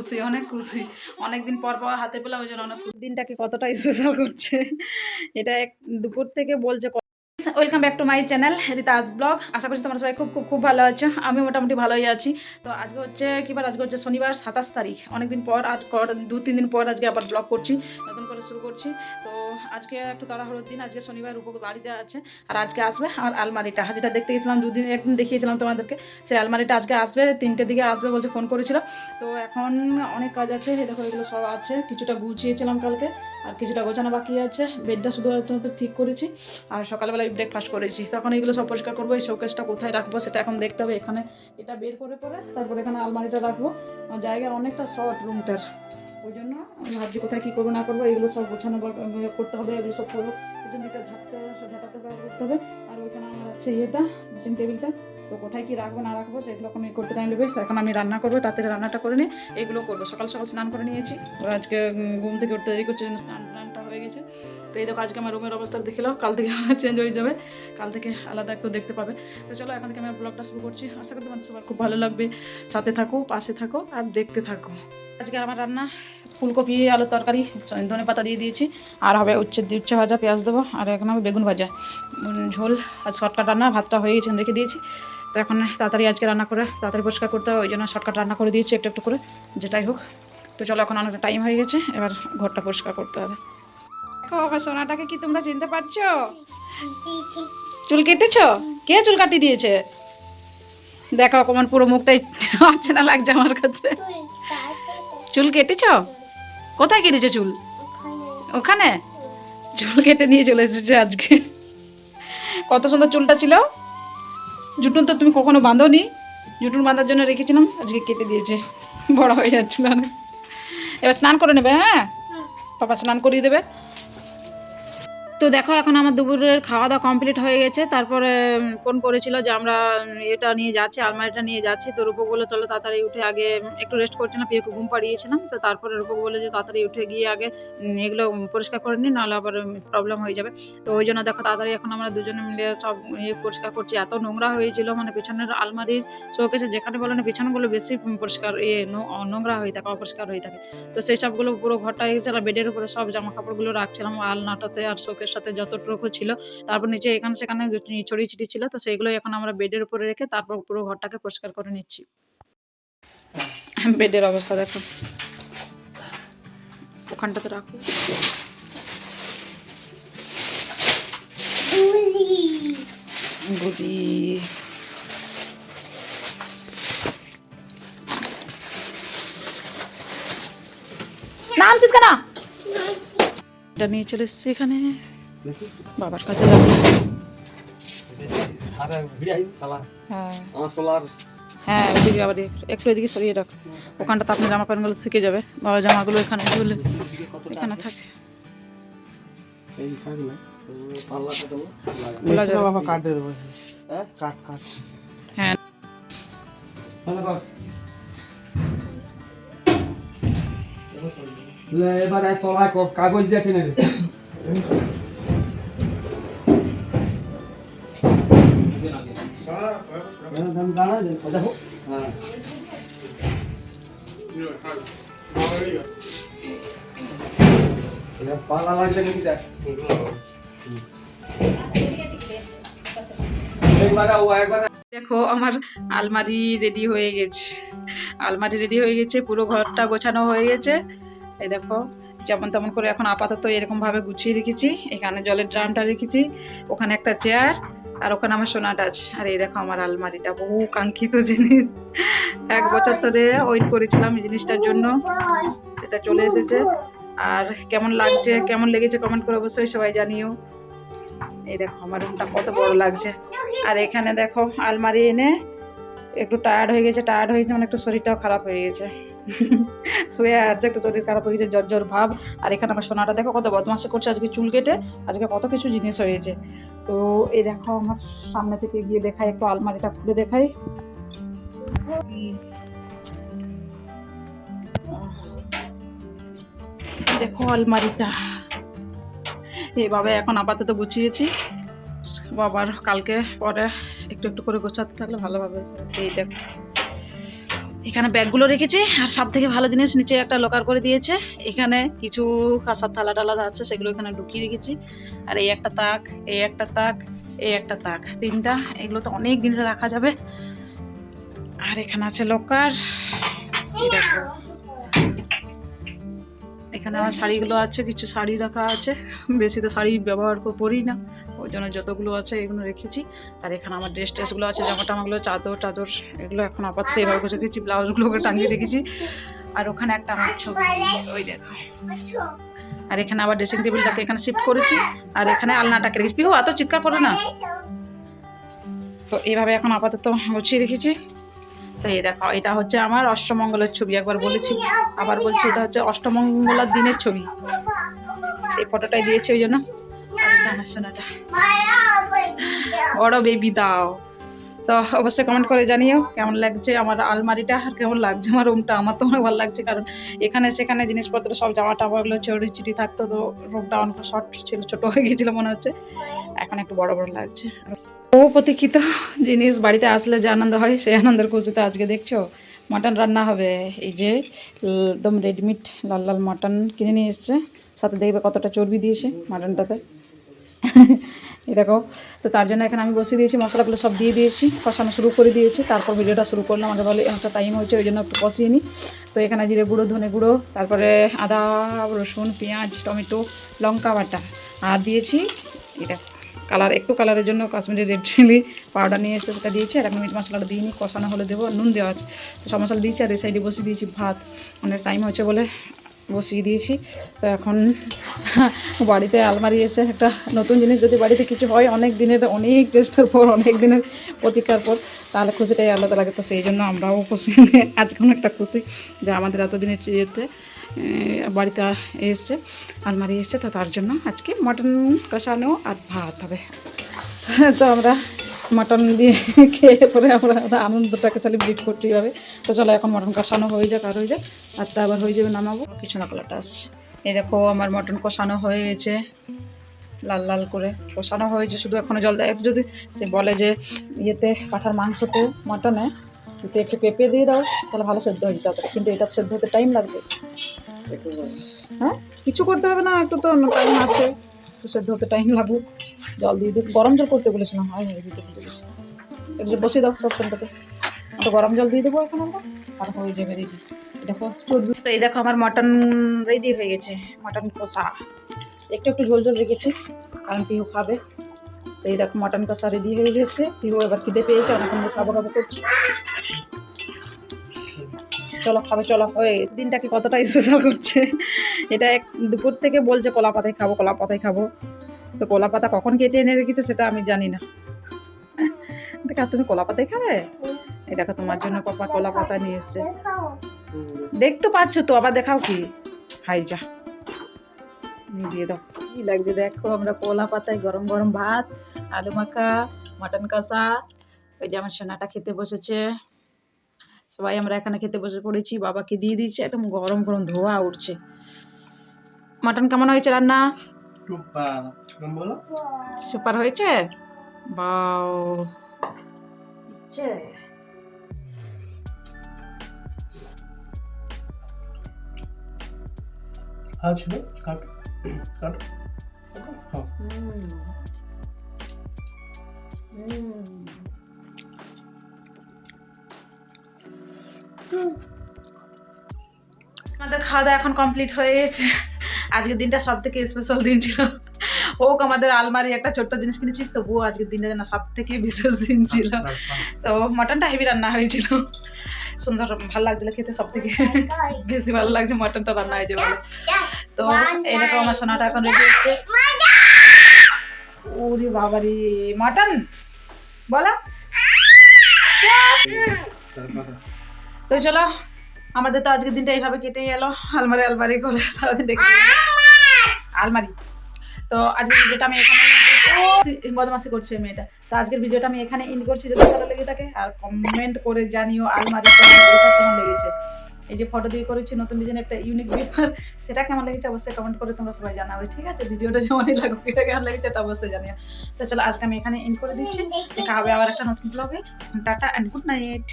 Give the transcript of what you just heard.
খুশি অনেক খুশি অনেক দিন পর পর হাতে পেলাম, ওই জন্য অনেক দিনটাকে কতটা স্পেশাল করছে? এটা এক দুপুর থেকে বলছে welcome back to my channel Rita's blog আশা করছি তোমরা সবাই খুব খুব খুব ভালো আছো। আমি মোটামুটি ভালোই আছি। তো আজকে হচ্ছে কিবার আজকে হচ্ছে শনিবার, সাতাশ তারিখ। অনেকদিন পর, আজ দু, তিন দিন পর আজকে আবার ব্লগ করছি, নতুন করে শুরু করছি। তো আজকে একটু তাড়াহুড়োর দিন, আজকে শনিবার উপর বাড়িতে আছে, আর আজকে আসবে আর আলমারিটা। যেটা দেখতে গেছিলাম দুদিন একদিন দেখিয়েছিলাম তোমাদেরকে, সেই আলমারিটা আজকে আসবে, তিনটের দিকে আসবে বলছে ফোন করেছিল। তো এখন অনেক কাজ আছে দেখো এগুলো সব আছে, কিছুটা গুছিয়েছিলাম কালকে, আর কিছুটা গোছানো বাকি আছে। বেডটা শুধু ঠিক করেছি। আর সকালবেলায় ব্রেকফাস্ট করেছি। তখন এগুলো সব পরিষ্কার করব, এই শোকেসটা কোথায় রাখব সেটা এখন দেখতে হবে। এখানে এটা বের করে পরে, তারপর এখানে আলমারিটা রাখব। জায়গা অনেকটা শর্ট রুমটার ওই জন্য আমি ভাবছি কোথায় কী করব না করব, এগুলো সব গোছানো বা- করতে হবে, এগুলো সব করব। পিছন দিকটা ঝাঁটতে ঝাঁটাতে করতে হবে। আর ওইখানে আমার আছে ইয়েটা ড্রেসিং টেবিলটা তো কোথায় কী রাখব, না রাখব, সেগুলো এখন করতে টাইম নেবে এখন আমি রান্না করব, তাড়াতাড়ি রান্নাটা করে নিই এগুলো করব। সকাল সকাল স্নান করে নিয়েছি। আজকে ঘুম থেকে উঠতে দেরি করছে, স্নান টানটা হয়ে গেছে। তো এই দেখো, আজকে আমার রুমের অবস্থা দেখে কাল থেকে আমার চেঞ্জ হয়ে যাবে। কাল থেকে আলাদা একটু দেখতে পাবে। তো চলো, এখন থেকে আমি ব্লগটা শুরু করছি। আশা করি তোমার সবার খুব ভালো লাগবে। সাথে থাকো, পাশে থাকো, আর দেখতে থাকো। আজকে আমার রান্না, ফুলকপি, আলুর তরকারি, ধনে পাতা দিয়ে দিয়েছি। আর হবে উচ্ছে উচ্ছে ভাজা, পেঁয়াজ দেবো। আর এখন হবে বেগুন ভাজা। ঝোল আর শর্টকাট রান্না, ভাতটা হয়ে গেছে, রেখে দিয়েছি। তো এখন তাড়াতাড়ি আজকে রান্না করে, তাড়াতাড়ি পরিষ্কার করতে হবে, ওই জন্য শর্টকাট রান্না করে দিয়েছি, একটু একটু করে, যেটাই হোক। তো চলো, এখন অনেকটা টাইম হয়ে গেছে, এবার ঘরটা পরিষ্কার করতে হবে। দেখো আমার সোনাটাকে কি তোমরা চিনতে পারছ? চুল কেটেছো? কে চুল কাটিয়ে দিয়েছে? দেখো কেমন পুরো মুখটাই আছে না লাগছে আমার কাছে। চুল কেটেছ? কোথায় কেটেছে চুল? ওখানে? চুল কেটে নিয়ে চলে এসেছে আজকে। কত সুন্দর চুলটা ছিল। জুটুন তো তুমি কখনো বাঁধোনি। জুটুন বাঁধার জন্য রেখেছিলাম আজকে কেটে দিয়েছে। বড় হয়ে যাচ্ছিল এবার স্নান করে নেবে হ্যাঁ। পাপা স্নান করিয়ে দেবে। তো দেখো, এখন আমার দুপুরের খাওয়া দাওয়া কমপ্লিট হয়ে গেছে। তারপরে ফোন করেছিল যে আমরা এটা নিয়ে যাচ্ছি, আলমারিটা নিয়ে যাচ্ছি। তো রূপক বলে চলো তাড়াতাড়ি উঠে আগে একটু রেস্ট করছিলাম, পিয়েকে ঘুম পাড়িয়েছিলাম। তো তারপরে রূপক বলে যে, তাড়াতাড়ি উঠে গিয়ে আগে এগুলো পরিষ্কার করে নিই নাহলে আবার প্রবলেম হয়ে যাবে। তো ওই জন্য দেখো, তাড়াতাড়ি এখন আমরা দুজনে মিলে সব ইয়ে পরিষ্কার করছি। এত নোংরা হয়েছিল মানে পেছনের আলমারির শোকেসে যেখানে বলো না, পেছনগুলো বেশি পরিষ্কার ইয়ে নোংরা হয়ে থাকে, অপরিষ্কার হয়ে থাকে। তো সেই সবগুলো পুরো ঘরটা বেডের উপরে সব জামা কাপড়গুলো রাখছিলাম, আলনাটাতে আর সাথে যতটুকু ছিল তারপর নিচে এখানে সেখানে ছড়িয়ে ছিটিয়ে ছিল তো সেইগুলো এখন আমরা বেডের উপরে রেখে তারপর পুরো ঘরটাকে পরিষ্কার করে নিচ্ছি। বেডের অবস্থা দেখো। ওখানটাতে রাখো। নামছিস কেন? এটা নিয়ে চলে এসছি এখানে। বাবার কাছে হ্যাঁ। হ্যাঁ ওইদিকে আবার একটু এদিকে আপনার জামা যাবে। জামাগুলো এখানে এখানে থাকে। হ্যাঁ। কাগজ দিয়ে দেখো, আমার আলমারি রেডি হয়ে গেছে। আলমারি রেডি হয়ে গেছে, পুরো ঘরটা গোছানো হয়ে গেছে। এই দেখো, যেমন তেমন করে এখন আপাতত এরকম ভাবে গুছিয়ে রেখেছি। এখানে জলের ড্রামটা রেখেছি। ওখানে একটা চেয়ার আর ওখানে আমার সোনাটা আছে আর এই দেখো আমার আলমারিটা, বহু কাঙ্ক্ষিত জিনিস। এক বছর ধরে ওয়েট করেছিলাম এই জিনিসটার জন্য। সেটা চলে এসেছে। আর কেমন লাগছে, কেমন লেগেছে কমেন্ট করে অবশ্যই সবাই জানিও। এই দেখো আমার রুমটা কত বড় লাগছে। আর এখানে দেখো আলমারি এনে একটু টায়ার্ড হয়ে গেছে টায়ার্ড হয়ে গেছে মানে একটু শরীরটাও খারাপ হয়ে গেছে। শুয়ে আছে একটা শরীর খারাপ হয়ে গেছে, জ্বর জ্বর, ভাব। আর এখানে আমার সোনাটা দেখো কত বদমাসে করছে আজকে চুল কেটে, আজকে কত কিছু জিনিস হয়েছে। তো এই দেখো আমার সামনে থেকে গিয়ে দেখাই, একটু আলমারিটা খুলে দেখাই। দেখো আলমারিটা। এইভাবে এখন আপাতত গুছিয়েছি। আবার কালকে পরে একটু একটু করে গোছাতে থাকলে ভালোভাবে এই দেখো। এখানে ব্যাগগুলো রেখেছি আর সব থেকে ভালো জিনিস নিচে একটা লকার করে দিয়েছে। এখানে কিছু কাঁসার থালা টালা আছে সেগুলো এখানে ঢুকিয়ে রেখেছি। আর এই একটা তাক, এই একটা তাক, এই একটা তাক, তিনটা, এগুলো তো অনেক জিনিস রাখা যাবে। আর এখানে আছে লকার দেখো। এখানে আমার শাড়িগুলো আছে, কিছু শাড়ি রাখা আছে। বেশি তো শাড়ি ব্যবহার করে না। ওই জন্য যতগুলো আছে এগুলো রেখেছি। আর এখানে আমার ড্রেস ট্রেসগুলো আছে জামা টামাগুলো চাদর টাদর, এগুলো এখন আপাতত এভাবে করে রেখেছি ব্লাউজগুলোকে টাঙিয়ে রেখেছি। আর ওখানে একটা আমার ছবি, ওই দেখো। আর এখানে আবার ড্রেসিং টেবিলটাকে এখানে শিফট করেছি। আর এখানে আলনাটাকে রেখেছি। পিহু, এত চিৎকার করে না। তো এইভাবে এখন আপাতত গুছিয়ে রেখেছি। তো এই দেখো, এটা হচ্ছে আমার অষ্টমঙ্গলের ছবি, একবার বলেছি। আবার বলছি, এটা হচ্ছে অষ্টমঙ্গলার দিনের ছবি। এই ফটোটাই দিয়েছি ওই জন্য। বড় বেবি দাও। তো অবশ্যই কমেন্ট করে জানিও, কেমন লাগছে আমার আলমারিটা আর কেমন লাগছে আমার রুমটা আমার তো অনেক ভালো লাগছে, কারণ এখানে সেখানে জিনিসপত্র, সব জামা টামাগুলো চড়ি চিটি থাকতো, তো রুমটা অনেক শর্ট ছিল, ছোট হয়ে গিয়েছিল মনে হচ্ছে। এখন একটু বড় বড় লাগছে। ও প্রতীক্ষিত জিনিস বাড়িতে আসলে যে আনন্দ হয়, সেই আনন্দের খুশিতে আজকে দেখছ, মাটন রান্না হবে। এই যে একদম রেডমিট লাল লাল মাটন কিনে নিয়ে এসছে। সাথে দেখবে কতটা চর্বি দিয়েছে মাটনটাতে। দেখো, তো তার জন্য এখানে আমি বসিয়ে দিয়েছি, মশলাগুলো সব দিয়ে দিয়েছি, কষানো শুরু করে দিয়েছি, তারপর ভিডিওটা শুরু করলাম, আমাকে বলে অনেকটা টাইম হয়েছে, ওই জন্য একটু কষিয়ে নিই। তো এখানে জিরে গুঁড়ো, ধনে গুঁড়ো, তারপরে আদা, রসুন, পেঁয়াজ, টমেটো, লঙ্কা বাটা, আর দিয়েছি এটা কালার একটু কালারের জন্য কাশ্মীরি রেড চিলি পাউডার নিয়ে এসে সেটা দিয়েছি। আর এখন মিট মশলাটা দিয়ে নিই কষানো হলে দেবো নুন দেওয়া আছে। সব মশলা দিয়েছি আর এই সাইডে বসিয়ে দিয়েছি ভাত। অনেক টাইম হয়েছে বলে বসিয়ে দিয়েছি। তো এখন বাড়িতে আলমারি এসে একটা নতুন জিনিস যদি বাড়িতে কিছু হয় অনেক দিনের অনেক চেষ্টার পর অনেক দিনের প্রতীক্ষার পর তাহলে খুশিটাই আলাদা লাগে তো সেই জন্য আমরাও খুশি। আজকে একটা খুশি যে আমাদের এতদিনের আহ, বাড়িতে এসছে, আলমারি এসছে, তো তার জন্য আজকে মটন কষানো আর ভাত হবে। তো আমরা মটন দিয়ে খেয়ে পরে আমরা আনন্দটাকে সেলিব্রেট করছি এইভাবে তো চলো এখন মটন কষানো হয়ে যাক আর হয়ে যাক আর তা আবার হয়ে যাবে নামাবো। পিছনে কালারটা আসছে। এই দেখো আমার মটন কষানো হয়েছে, লাল লাল করে কষানো হয়েছে, শুধু এখনও জল দেয়। যদি সে বলে যে ইয়েতে পাঠার মাংসতে মটনে, যদি একটু পেঁপে দিয়ে দাও, তাহলে ভালো সেদ্ধ হয়ে যেতে হবে কিন্তু এটা সেদ্ধ হতে টাইম লাগবে। হ্যাঁ? কিছু করতে হবে না, একটু তো টাইম আছে। সেদ্ধ হতে টাইম লাগবে জল দিয়ে দিই গরম জল করতে বলেছিলাম, হয় না দিতে গেছি এটা বসিয়ে দাও সসপ্যানটাতে। একটু গরম জল দিয়ে দেবো এখন আমরা আর হয়ে যাবে রেডি দেখো চর্বি। তো এই দেখো আমার মটন রেডি হয়ে গেছে, মটন কষা। একটু একটু ঝোল ঝোল রেখেছি, কারণ পিহু খাবে। তো এই দেখো মটন কষা রেডি হয়ে গেছে। পিহু এবার খিদে পেয়েছে, অনেকক্ষণ খাব খাব করছে। চলো খাবে, চলো। ওই দিনটাকে কতটা স্পেশাল করছে। এটা এক দুপুর থেকে বলছে কলা পাতায় খাব কলা পাতায় খাব। তো কলা পাতা কখন কেটে এনে রেখেছে সেটা আমি জানি না। দেখা, তুমি কলা পাতায় খাবে? এই দেখো, তোমার জন্য পাপা কলা পাতা নিয়ে এসছে। দেখতে পাচ্ছ তো, আবার দেখাও কি? হাই যা। দিয়ে দাও। কি লাগছে দেখো, আমরা কলা পাতায় গরম গরম ভাত, আলু মাখা, মাটন কষা, ওই যে আমার সোনাটা খেতে বসেছে। সবাই আমরা এখানে খেতে বসে পড়েছি বাবাকে দিয়ে দিয়েছি একদম গরম গরম ধোয়া উঠছে। মাটন কেমন হয়েছে রান্না? সুপার। হয়েছে? বাও। হ্যাঁ ছিল। কাট। কাট। হুম। হুম। খাওয়া দাওয়া এখন কমপ্লিট হয়ে গেছে। আজকের দিনটা সব থেকে স্পেশাল দিন ছিল। হোক আমাদের আলমারি একটা ছোট্ট জিনিস কিনেছি তবুও আজকের দিনটা যেন সব থেকে বিশেষ দিন ছিল। তো মটনটা হেভি রান্না হয়েছিল। সুন্দর ভালো লাগছিল খেতে সব থেকে বেশি ভালো লাগছে মটনটা রান্না হয়েছে ভালো তো এরকম আমার সোনাটা এখন রেডি হচ্ছে। ওরে বাবারি মটন? বলো। তো চলো আমাদের তো আজকের দিনটা এইভাবে কেটে গেল আলমারি আলমারি করে দেখে আলমারি। তো আজকের ভিডিওটা আমি এখানে বদমাসি করছে। মেয়েটা। তো আজকের ভিডিওটা আমি এখানে ইন করছি। যদি ভালো লেগে থাকে, আর কমেন্ট করে জানিও আলমারি কেমন লেগেছে। এই যে ফটো দিয়ে করেছি, নতুন ডিজাইন একটা ইউনিক পেপার সেটা কেমন লেগেছে অবশ্যই কমেন্ট করে তোমরা সবাই জানাবে, ঠিক আছে? ভিডিওটা যেমনই লাগুক, এটা কেমন লেগেছে তা অবশ্যই জানিও। তো চলো, আজকে আমি এখানে ইন করে দিচ্ছি। দেখা হবে আবার একটা নতুন ব্লগে টাটা অ্যান্ড গুড নাইট